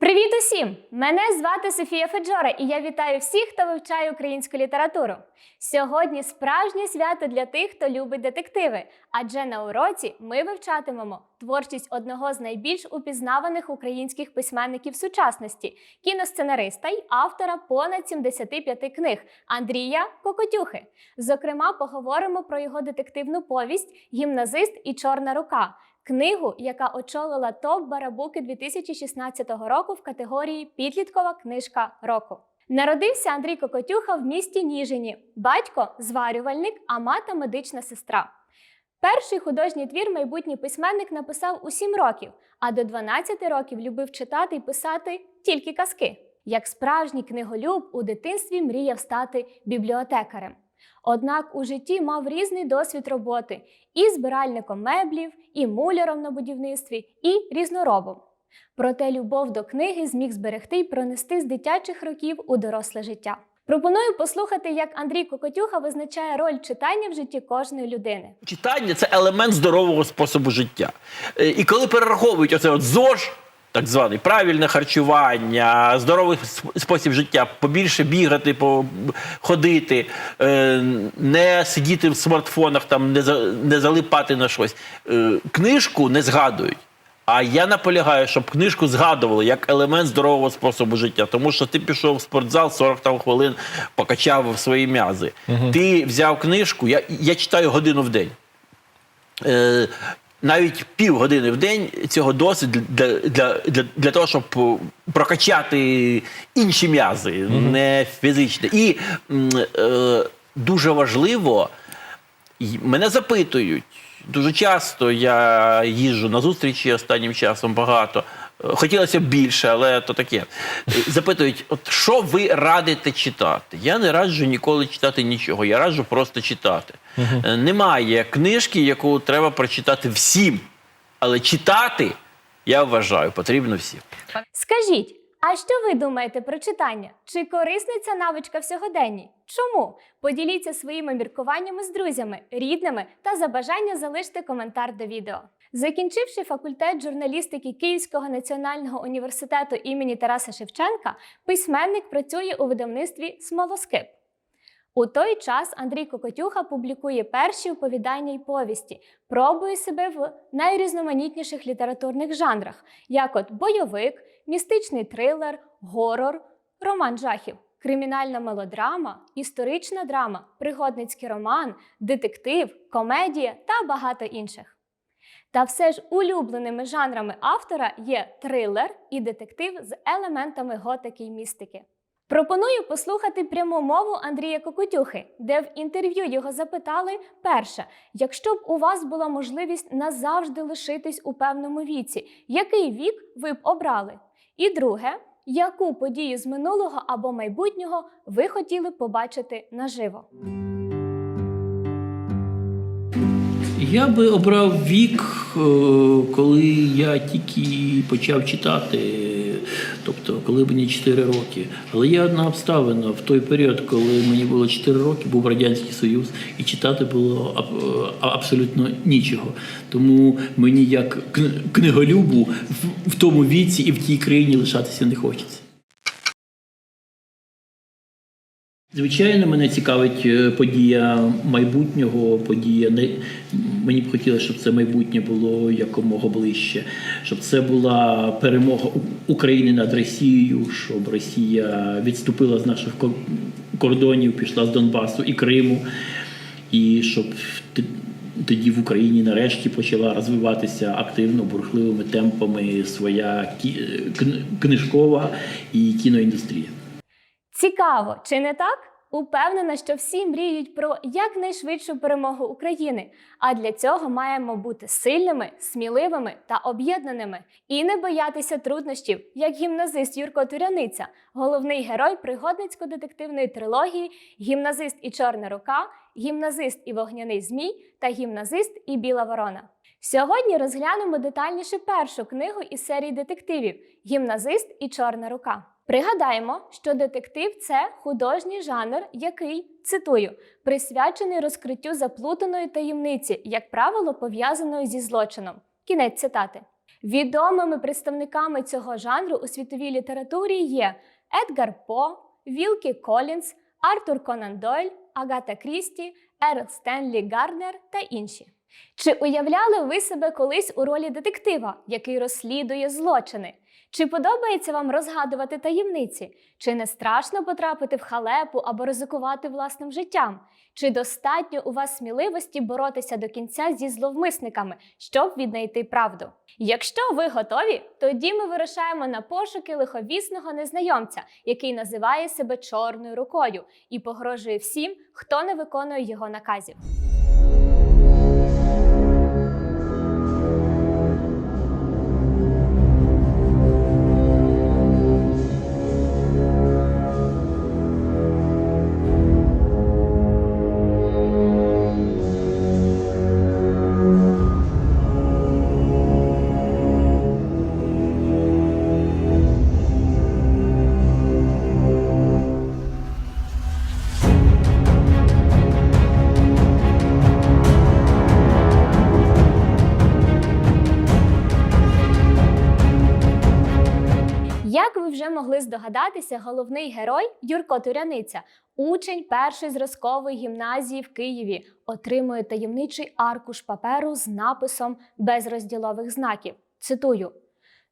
Привіт усім! Мене звати Софія Феджора, і я вітаю всіх, хто вивчає українську літературу. Сьогодні справжнє свято для тих, хто любить детективи. Адже на уроці ми вивчатимемо творчість одного з найбільш упізнаваних українських письменників сучасності, кіносценариста й автора понад 75 книг Андрія Кокотюхи. Зокрема, поговоримо про його детективну повість Гімназист і Чорна рука. Книгу, яка очолила топ Барабуки 2016 року в категорії Підліткова книжка року. Народився Андрій Кокотюха в місті Ніжині. Батько зварювальник, а мати медична сестра. Перший художній твір майбутній письменник написав у 7 років, а до 12 років любив читати і писати тільки казки. Як справжній книголюб у дитинстві мріяв стати бібліотекарем. Однак у житті мав різний досвід роботи і збиральником меблів, і муляром на будівництві, і різноробом. Проте любов до книги зміг зберегти й пронести з дитячих років у доросле життя. Пропоную послухати, як Андрій Кокотюха визначає роль читання в житті кожної людини. Читання це елемент здорового способу життя. Е, І коли перераховують оце от ЗОЖ, так званий правильне харчування, здоровий спосіб життя, побільше бігати, ходити, е, не сидіти в смартфонах, там не залипати на щось. Е, Книжку не згадують. А я наполягаю, щоб книжку згадували як елемент здорового способу життя. Тому що ти пішов в спортзал 40 там хвилин, покачав свої м'язи. Ти взяв книжку, я, я читаю годину в день. Е, навіть півгодини в день цього досить для, для, для, для того, щоб прокачати інші м'язи, не фізичні. І е, дуже важливо, мене запитують. Дуже часто я їжджу на зустрічі останнім часом багато. Хотілося б більше, але то таке. Запитують, от що ви радите читати? Я не раджу ніколи читати нічого, я раджу просто читати. Угу. Немає книжки, яку треба прочитати всім. Але читати, я вважаю, потрібно всім. Скажіть, а що ви думаєте про читання? Чи корисна ця навичка в сьогоденні? Чому? Поділіться своїми міркуваннями з друзями, рідними та за бажання залиште коментар до відео. Закінчивши факультет журналістики Київського національного університету імені Тараса Шевченка, письменник працює у видавництві Смолоскип. У той час Андрій Кокотюха публікує перші оповідання й повісті, пробує себе в найрізноманітніших літературних жанрах, як от бойовик, містичний трилер, горор, роман жахів, кримінальна мелодрама, історична драма, пригодницький роман, детектив, комедія та багато інших. Та все ж улюбленими жанрами автора є трилер і детектив з елементами готики й містики. Пропоную послухати пряму мову Андрія Кокотюхи, де в інтерв'ю його запитали: перше, якщо б у вас була можливість назавжди лишитись у певному віці, який вік ви б обрали? І друге, яку подію з минулого або майбутнього ви хотіли б побачити наживо? Я би обрав вік, е, коли я тільки почав читати, тобто коли мені 4 роки. Але є одна обставина в той період, коли мені було 4 роки, був Радянський Союз, і читати було абсолютно нічого. Тому мені як книголюбу в- тому віці і в тій країні лишатися не хочеться. Звичайно, мене цікавить е, подія майбутнього, подія мені б хотілося, щоб це майбутнє було якомога ближче, щоб це була перемога України над Росією, щоб Росія відступила з наших кордонів, пішла з Донбасу і Криму, і щоб тоді в Україні нарешті почала розвиватися активно, бурхливими темпами своя книжкова і кіноіндустрія. Цікаво, чи не так? Упевнена, що всі мріють про якнайшвидшу перемогу України. А для цього маємо бути сильними, сміливими та об'єднаними і не боятися труднощів, як гімназист Юрко Туряниця, головний герой пригодницько-детективної трилогії Гімназист і Чорна рука, гімназист і вогняний змій та гімназист і Біла ворона. Сьогодні розглянемо детальніше першу книгу із серії детективів Гімназист і Чорна рука. Пригадаємо, що детектив це художній жанр, який, цитую, присвячений розкриттю заплутаної таємниці, як правило, пов'язаної зі злочином. Кінець цитати. Відомими представниками цього жанру у світовій літературі є Едгар По, Вілкі Колінс, Артур Конан Дойль, Агата Крісті, Ерл Стенлі Гарнер та інші. Чи уявляли ви себе колись у ролі детектива, який розслідує злочини? Чи подобається вам розгадувати таємниці? Чи не страшно потрапити в халепу або ризикувати власним життям? Чи достатньо у вас сміливості боротися до кінця зі зловмисниками, щоб віднайти правду? Якщо ви готові, тоді ми вирушаємо на пошуки лиховісного незнайомця, який називає себе чорною рукою і погрожує всім, хто не виконує його наказів. Вже могли здогадатися, головний герой Юрко Туряниця, учень першої зразкової гімназії в Києві, отримує таємничий аркуш паперу з написом без розділових знаків. Цитую: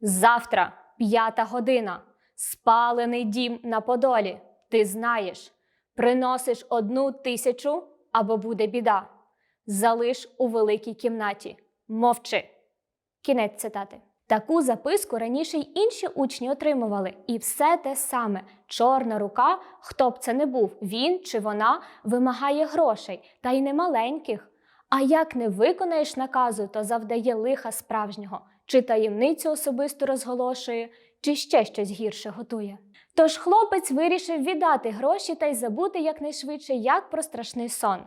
Завтра, п'ята година, спалений дім на Подолі. Ти знаєш, приносиш одну тисячу або буде біда. Залиш у великій кімнаті. Мовчи. Кінець цитати. Таку записку раніше й інші учні отримували, і все те саме. Чорна рука, хто б це не був, він чи вона вимагає грошей, та й не маленьких. А як не виконаєш наказу, то завдає лиха справжнього, чи таємницю особисто розголошує, чи ще щось гірше готує. Тож хлопець вирішив віддати гроші та й забути якнайшвидше як про страшний сон.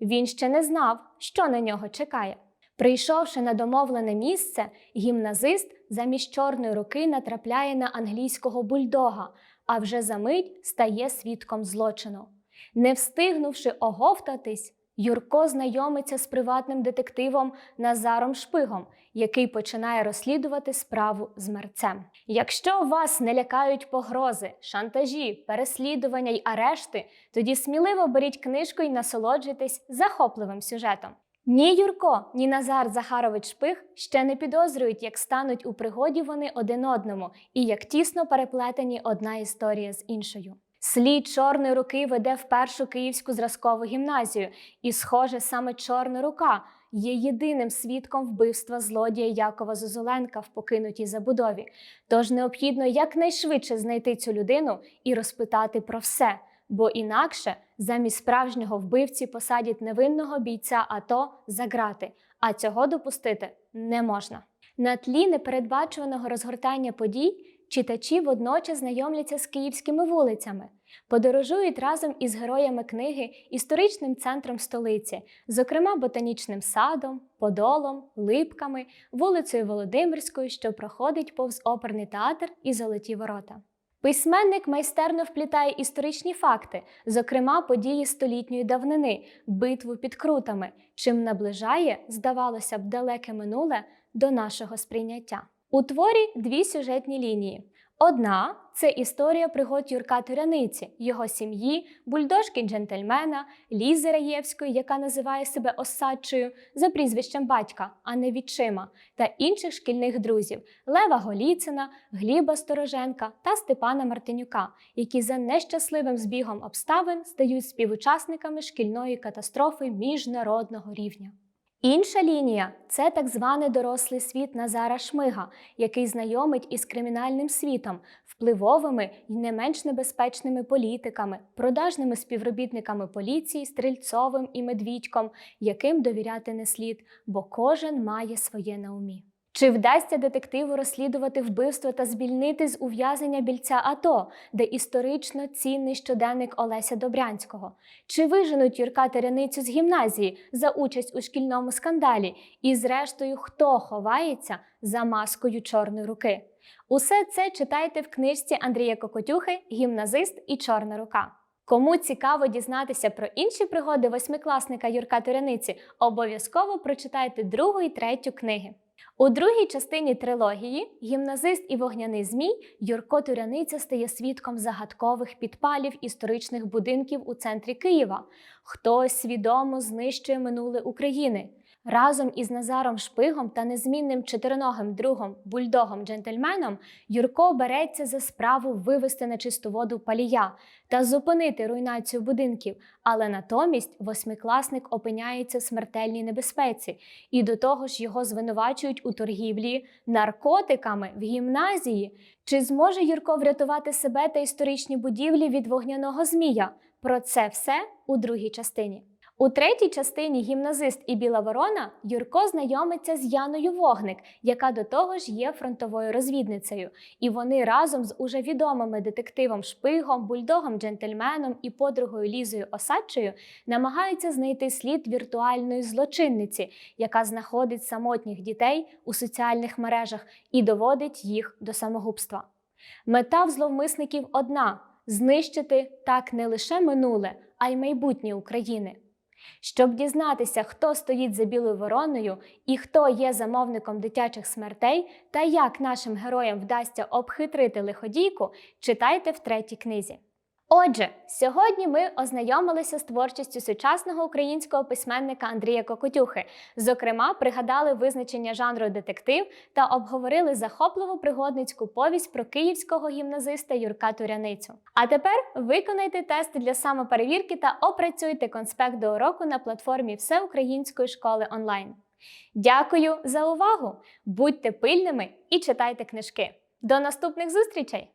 Він ще не знав, що на нього чекає. Прийшовши на домовлене місце, гімназист замість чорної руки натрапляє на англійського бульдога, а вже за мить стає свідком злочину. Не встигнувши оговтатись, Юрко знайомиться з приватним детективом Назаром Шпигом, який починає розслідувати справу з мерцем. Якщо вас не лякають погрози, шантажі, переслідування й арешти, тоді сміливо беріть книжку і насолоджуйтесь захопливим сюжетом. Ні Юрко, ні Назар Захарович Шпих ще не підозрюють, як стануть у пригоді вони один одному і як тісно переплетені одна історія з іншою. Слід чорної руки веде в першу київську зразкову гімназію, і, схоже, саме чорна рука є єдиним свідком вбивства злодія Якова Зозуленка в покинутій забудові. Тож необхідно якнайшвидше знайти цю людину і розпитати про все бо інакше замість справжнього вбивці посадять невинного бійця АТО за грати, а цього допустити не можна. На тлі непередбачуваного розгортання подій читачі водночас знайомляться з київськими вулицями, подорожують разом із героями книги історичним центром столиці, зокрема ботанічним садом, подолом, липками, вулицею Володимирською, що проходить повз оперний театр і золоті ворота. Письменник майстерно вплітає історичні факти, зокрема події столітньої давнини, битву під крутами, чим наближає, здавалося б, далеке минуле до нашого сприйняття. У творі дві сюжетні лінії. Одна це історія пригод Юрка Туряниці, його сім'ї, бульдожки джентльмена, Лізи Раєвської, яка називає себе осадчою за прізвищем батька, а не відчима, та інших шкільних друзів Лева Голіцина, Гліба Стороженка та Степана Мартинюка, які за нещасливим збігом обставин стають співучасниками шкільної катастрофи міжнародного рівня. Інша лінія це так званий дорослий світ Назара Шмига, який знайомить із кримінальним світом, впливовими й не менш небезпечними політиками, продажними співробітниками поліції, стрільцовим і медвідьком, яким довіряти не слід, бо кожен має своє на умі. Чи вдасться детективу розслідувати вбивство та звільнити з ув'язнення більця АТО, де історично цінний щоденник Олеся Добрянського? Чи виженуть Юрка Теряницю з гімназії за участь у шкільному скандалі? І, зрештою, хто ховається за маскою чорної руки? Усе це читайте в книжці Андрія Кокотюхи Гімназист і Чорна рука. Кому цікаво дізнатися про інші пригоди восьмикласника Юрка Туряниці, обов'язково прочитайте другу і третю книги. У другій частині трилогії гімназист і вогняний змій Юрко Туряниця стає свідком загадкових підпалів історичних будинків у центрі Києва. Хтось свідомо знищує минуле України. Разом із Назаром Шпигом та незмінним чотириногим другом бульдогом джентльменом Юрко береться за справу вивести на чисту воду палія та зупинити руйнацію будинків. Але натомість восьмикласник опиняється в смертельній небезпеці, і до того ж його звинувачують у торгівлі наркотиками в гімназії. Чи зможе Юрко врятувати себе та історичні будівлі від вогняного змія? Про це все у другій частині. У третій частині гімназист і Біла Ворона Юрко знайомиться з Яною Вогник, яка до того ж є фронтовою розвідницею. І вони разом з уже відомими детективом Шпигом, бульдогом джентльменом і подругою Лізою Осадчою намагаються знайти слід віртуальної злочинниці, яка знаходить самотніх дітей у соціальних мережах і доводить їх до самогубства. Мета в зловмисників одна знищити так не лише минуле, а й майбутнє України. Щоб дізнатися, хто стоїть за білою вороною і хто є замовником дитячих смертей, та як нашим героям вдасться обхитрити лиходійку, читайте в третій книзі. Отже, сьогодні ми ознайомилися з творчістю сучасного українського письменника Андрія Кокотюхи. Зокрема, пригадали визначення жанру детектив та обговорили захопливу пригодницьку повість про київського гімназиста Юрка Туряницю. А тепер виконайте тести для самоперевірки та опрацюйте конспект до уроку на платформі Всеукраїнської школи онлайн. Дякую за увагу! Будьте пильними і читайте книжки. До наступних зустрічей!